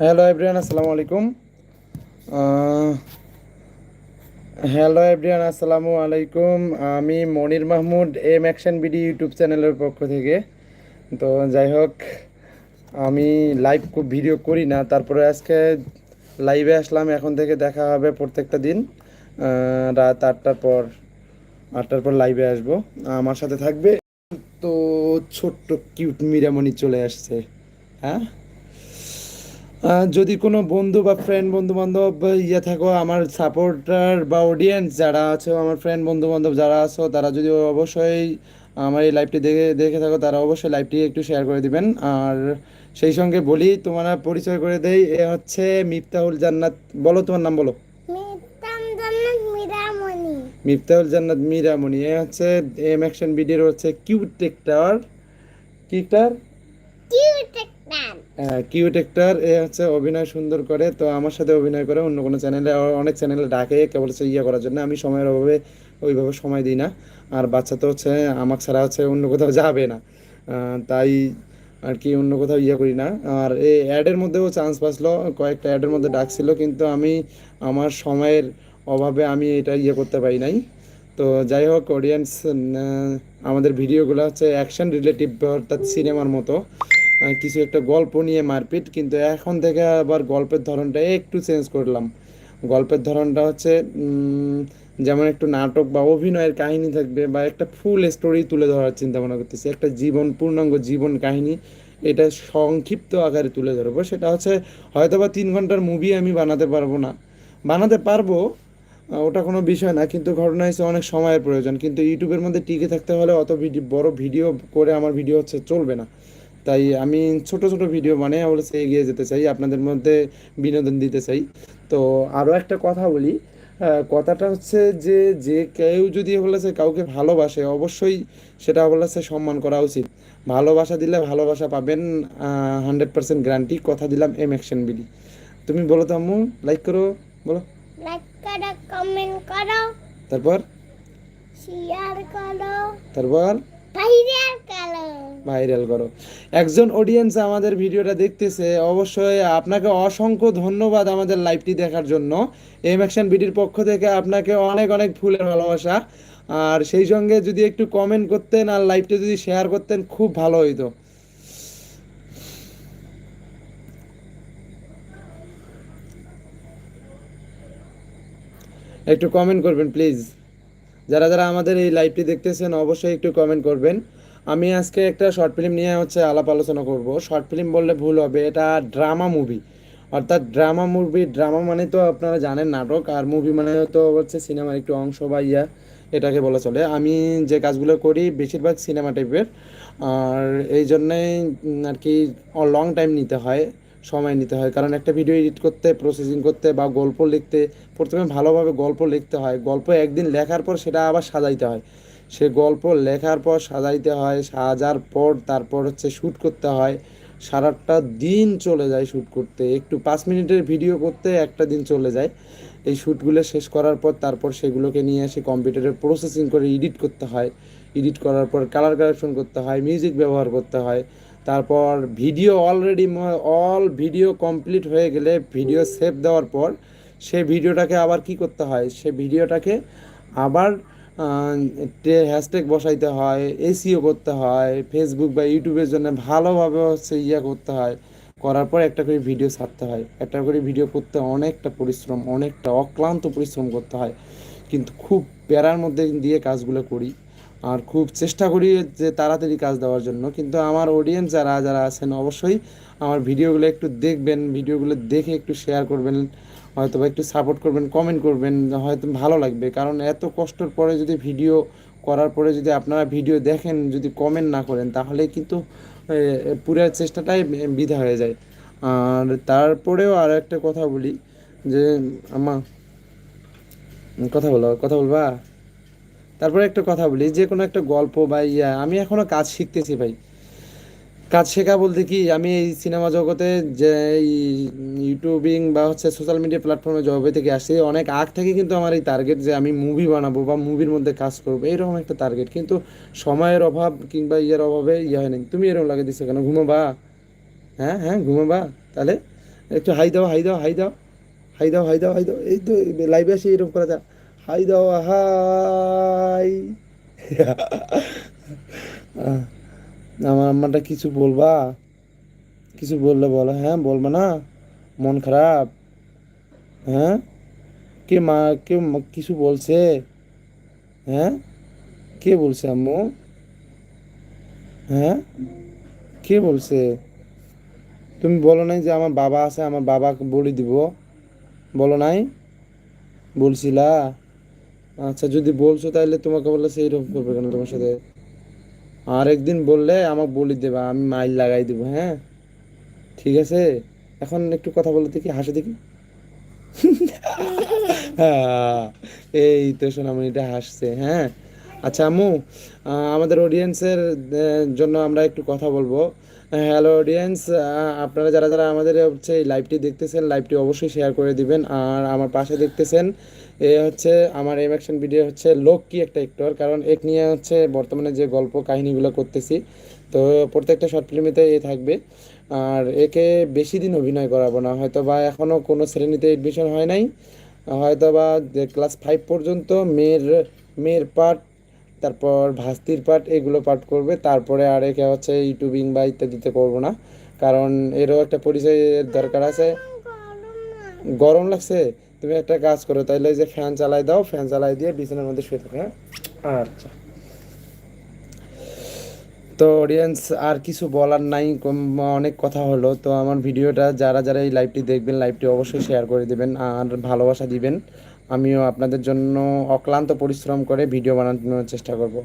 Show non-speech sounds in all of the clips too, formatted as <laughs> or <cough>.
Hello everyone আসসালামু আলাইকুম। Hello everyone আসসালামু আলাইকুম। আমি Monir Mahmud M action BD YouTube চ্যানেলের পক্ষ থেকে। তো যাই হোক, আমি লাইভ ভিডিও করি না, তারপরে আজকে লাইভে আসলাম। এখন থেকে দেখা হবে প্রত্যেকটা দিন রাত আটটার পর আটটার পর লাইভে আসব। আমার সাথে থাকবে তো ছোট্ট কিউট মিরামণি চলে আসছে হ্যাঁ? যদি কোনো বন্ধু বা ফ্রেন্ড বন্ধু বান্ধব ইয়ে থাকো আমার সাপোর্টার বা অডিয়েন্স যারা আছো আমার ফ্রেন্ড বন্ধু বান্ধব যারা আছো তারা যদি অবশ্যই আমার এই লাইভটি দেখে দেখে থাকো তারা অবশ্যই লাইভটি একটু শেয়ার করে দিবেন। আর সেই সঙ্গে বলি তোমরা পরিচয় করে দেই এ হচ্ছে মিফতাহুল জান্নাত। বলো তোমার নাম বলো। মিফতাহুল জান্নাত মীরামণি। এ হচ্ছে এম অ্যাকশন ভিডিওর হচ্ছে কিউট টেক্টার কিউটার কিউট একটার এ হচ্ছে অভিনয় সুন্দর করে, তো আমার সাথে অভিনয় করে অন্য কোনো চ্যানেলে অনেক চ্যানেলে ডাকে, কেবল হচ্ছে ইয়ে করার জন্য। আমি সময়ের অভাবে ওইভাবে সময় দিই না। আর বাচ্চা তো হচ্ছে আমার ছাড়া হচ্ছে অন্য কোথাও যাবে না। তাই আর কি অন্য কোথাও ইয়ে করি না। আর এই অ্যাডের মধ্যেও চান্স পাসলো কয়েকটা অ্যাডের মধ্যে ডাকছিল, কিন্তু আমি আমার সময়ের অভাবে আমি এটা ইয়ে করতে পারি নাই। তো যাই হোক অডিয়েন্স আমাদের ভিডিওগুলো হচ্ছে অ্যাকশন রিলেটিভ অর্থাৎ সিনেমার মতো। কিছু একটা গল্প নিয়ে মারপিট, কিন্তু এখন থেকে আবার গল্পের ধরনটা একটু চেঞ্জ করলাম। গল্পের ধরনটা হচ্ছে যেমন একটু নাটক বা অভিনয়ের কাহিনী থাকবে বা একটা ফুল স্টোরি তুলে ধরার চিন্তা ভাবনা করতেছি। একটা জীবন, পূর্ণাঙ্গ জীবন কাহিনী, এটা সংক্ষিপ্ত আকারে তুলে ধরবো। সেটা হচ্ছে হয়তো বা তিন ঘণ্টার মুভি আমি বানাতে পারব না। বানাতে পারব ওটা কোনো বিষয় না, কিন্তু ঘটনা হচ্ছে অনেক সময়ের প্রয়োজন। কিন্তু ইউটিউবের মধ্যে টিকে থাকতে হলে অত ভিডিও বড় ভিডিও করে আমার ভিডিও হচ্ছে চলবে না। তাই আমি ছোট ছোট ভিডিও বানিয়ে বলেছে এগিয়ে যেতে চাই আপনাদের মধ্যে বিনোদন দিতে চাই। তো আরও একটা কথা বলি কথাটা হচ্ছে যে যে কেউ যদি বলেছে কাউকে ভালোবাসে অবশ্যই সেটা বলেছে সম্মান করা উচিত। ভালোবাসা দিলে ভালোবাসা পাবেন হান্ড্রেড পার্সেন্ট গ্যারান্টি কথা দিলাম এম অ্যাকশন বিডি তুমি বলো তো আম্মু লাইক করো বলো। লাইক করো কমেন্ট করো। তারপর? শেয়ার করো। তারপর? ভাইরাল ভাইরাল করো। একজন অডিয়েন্স আমাদের ভিডিওটা দেখতেছে, অবশ্যই আপনাকে অসংখ্য ধন্যবাদ আমাদের লাইভটি দেখার জন্য। এম অ্যাকশন বিডির পক্ষ থেকে আপনাকে অনেক অনেক ফুলের ভালোবাসা। আর সেই সঙ্গে যদি একটু কমেন্ট করতেন আর লাইভটা যদি শেয়ার করতেন, খুব ভালো হইতো। একটু কমেন্ট করবেন প্লিজ যারা যারা আমাদের এই লাইভটি দেখতেছেন, অবশ্যই একটু কমেন্ট করবেন। আমি আজকে একটা শর্ট ফিল্ম নিয়ে হচ্ছে আলাপ আলোচনা করব। শর্ট ফিল্ম বললে ভুল হবে, এটা ড্রামা মুভি অর্থাৎ ড্রামা মুভি ড্রামা মানে তো আপনারা জানেন নাটক, আর মুভি মানে তো হচ্ছে সিনেমার একটু অংশ বা ইয়া, এটাকে বলা চলে। আমি যে কাজগুলো করি বেশিরভাগ সিনেমা টাইপের আর এই জন্যেই আর কি লং টাইম নিতে হয়, সময় নিতে হয়। কারণ একটা ভিডিও এডিট করতে প্রসেসিং করতে বা গল্প লিখতে, প্রথমে ভালোভাবে গল্প লিখতে হয়। গল্প একদিন লেখার পর সেটা আবার সাজাইতে হয়। সে গল্প লেখার পর সাজাইতে হয়, সাজার পর তারপর হচ্ছে শ্যুট করতে হয়। সারাটা দিন চলে যায় শ্যুট করতে। একটু পাঁচ মিনিটের ভিডিও করতে একটা দিন চলে যায়। এই শ্যুটগুলো শেষ করার পর তারপর সেগুলোকে নিয়ে এসে কম্পিউটারে প্রসেসিং করে এডিট করতে হয়। এডিট করার পর কালার কারেকশন করতে হয় মিউজিক ব্যবহার করতে হয়। তারপর video already all video complete হয়ে গেলে ভিডিও সেভ দেওয়ার পর সে ভিডিওটাকে আবার কি করতে হয়? সে ভিডিওটাকে আবার হ্যাশট্যাগ বসাইতে হয় এসিও করতে হয় ফেসবুক বা ইউটিউবের জন্য ভালোভাবে হচ্ছে ইয়া করতে হয়। করার পর একটা করে ভিডিও ছাড়তে হয়। একটা করে ভিডিও করতে অনেকটা পরিশ্রম, অনেকটা অক্লান্ত পরিশ্রম করতে হয়। কিন্তু খুব প্যারার মধ্যে দিয়ে কাজগুলো করি। আর খুব চেষ্টা করি যে তাড়াতাড়ি কাজ দেওয়ার জন্য। কিন্তু আমার অডিয়েন্স যারা যারা আছেন অবশ্যই আমার ভিডিওগুলো একটু দেখবেন, ভিডিওগুলো দেখে একটু শেয়ার করবেন হয়তো একটু সাপোর্ট করবেন কমেন্ট করবেন, হয়তো ভালো লাগবে। কারণ এত কষ্টর পরে যদি ভিডিও করার পরে যদি আপনারা ভিডিও দেখেন, যদি কমেন্ট না করেন, তাহলে কিন্তু পুরো চেষ্টাটাই বৃথা হয়ে যায়। আর তারপরেও আর একটা কথা বলি, যে আমার কথা বলো, কথা বলবা? তারপরে একটা কথা বলি, যে কোনো একটা গল্প বা ইয়া, আমি এখনও কাজ শিখতেছি ভাই। কাজ শেখা বলতে কি, আমি এই সিনেমা জগতে যে ইউটিউবিং বা হচ্ছে সোশ্যাল মিডিয়া প্ল্যাটফর্মে জবে থেকে আসছি অনেক আগ থেকে কিন্তু আমার এই টার্গেট যে আমি মুভি বানাবো বা মুভির মধ্যে কাজ করব এরকম একটা টার্গেট কিন্তু সময়ের অভাব কিংবা ইয়ের অভাবে ইয়ে হয় তুমি এরকম লাগে দিছো কেন? ঘুমাবা? হ্যাঁ হ্যাঁ ঘুমাবা? তাহলে একটু হাই দাও হাই দাও হাই দাও হাই দাও হাই দাও হাই দাও। এই তো লাইভে আসি, এরকম করা যা হাই দাও, হাই। আমার আম্মাটা কিছু বলবা? কিছু বললে বলো হ্যাঁ বলব না? মন খারাপ? হ্যাঁ? কে মা, কে কিছু বলছে? হ্যাঁ? কে বলছে আম্মু? হ্যাঁ? কে বলছে? তুমি বলো নাই যে আমার বাবা আছে, আমার বাবাকে বলে দিব। বলো নাই? বলছিলা? আচ্ছা যদি বলছো তাহলে তোমাকে বললে সেই রকম করবে কেন তোমার সাথে? আর একদিন বললে আমাকে বলি দেবা আমি মাইল লাগাই দেবো হ্যাঁ? ঠিক আছে? এখন একটু কথা বলো দেখি হাসে দেখি। <laughs> হ্যাঁ, এই তো সোনামণিটা হাসছে হ্যাঁ? আচ্ছা আম্মু আমাদের অডিয়েন্সের জন্য আমরা একটু কথা বলব। হ্যালো অডিয়েন্স আপনারা যারা যারা আমাদের হচ্ছে লাইভটি দেখতেছেন লাইভটি অবশ্যই শেয়ার করে দিবেন। আর আমার পাশে দেখতেছেন এ হচ্ছে আমার এম অ্যাকশন ভিডিও হচ্ছে লোক কি একটা অ্যাক্টর কারণ এক নিয়ে হচ্ছে বর্তমানে যে গল্প কাহিনীগুলো করতেছি, তো প্রত্যেকটা শর্ট ফিল্মেতে এ থাকবে। আর একে বেশি দিন অভিনয় করাবো না হয়তো বা এখনও কোনো শ্রেণীতে এডমিশন হয় নাই হয়তো বা ক্লাস ফাইভ পর্যন্ত মেয়ের মেয়ের পার্ট তারপর ভাস্তির পার্ট এগুলো পার্ট করবে, তারপরে আর একে হচ্ছে ইউটিউবিং বা ইত্যাদিতে করব না। কারণ এরও একটা পরিচয়ের দরকার আছে। গরম লাগছে? তুমি একটা কাজ করো তাইলে এই যে ফ্যান চালাই দাও ফ্যান চালাই দিয়ে বিছানার মধ্যে শুয়ে থাকো হ্যাঁ? আচ্ছা। তো অডিয়েন্স আর কিছু বলার নাই অনেক কথা হলো তো আমার ভিডিওটা যারা যারা এই লাইভটি দেখবেন লাইভটি অবশ্যই শেয়ার করে দেবেন আর ভালোবাসা দিবেন আমিও আপনাদের জন্য অক্লান্ত পরিশ্রম করে ভিডিও বানানোর চেষ্টা করব।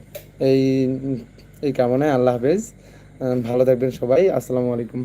এই এই কামনায় আল্লাহ হাফেজ। ভালো থাকবেন সবাই আসসালামু আলাইকুম।